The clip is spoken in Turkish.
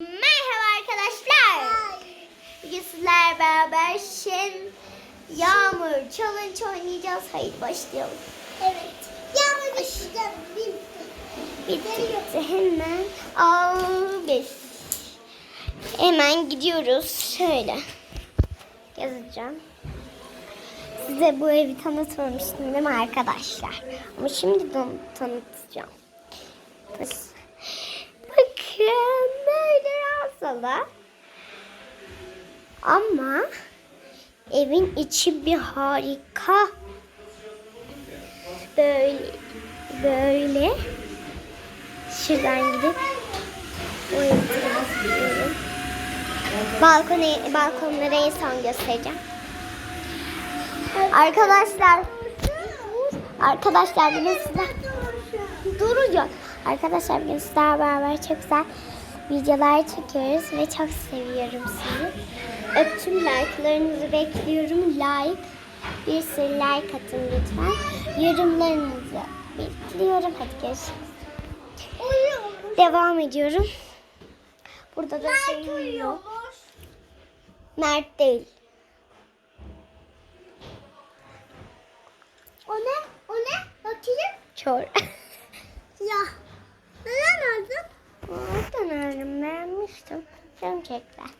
Merhaba arkadaşlar. Bugün sizlerle beraber Şen Yağmur Challenge oynayacağız. Haydi başlayalım. Evet. Yağmur başlayacağım. Bitti. Bitti. Hemen al biz. Hemen gidiyoruz. Şöyle. Yazacağım. Size bu evi tanıtmamıştım değil mi arkadaşlar? Ama şimdi tan- tanıtacağım. Ranzalı. Ama evin içi bir harika. Böyle böyle şuradan gidip o evi biraz gidiyorum. Balkonları en son göstereceğim. Arkadaşlar Arkadaşlar bugün sizler duracak. Arkadaşlar bugün sizlerle beraber çok güzel videolar çekiyoruz ve çok seviyorum sizi. Öptüm like'larınızı bekliyorum. Like bir sürü like atın lütfen. Yorumlarınızı bekliyorum. Hadi görüşürüz. Devam ediyorum. Burada da şey uyuyor. Mert değil. O ne? O ne? Bakayım. Çor. Ya. Neden so don't take that.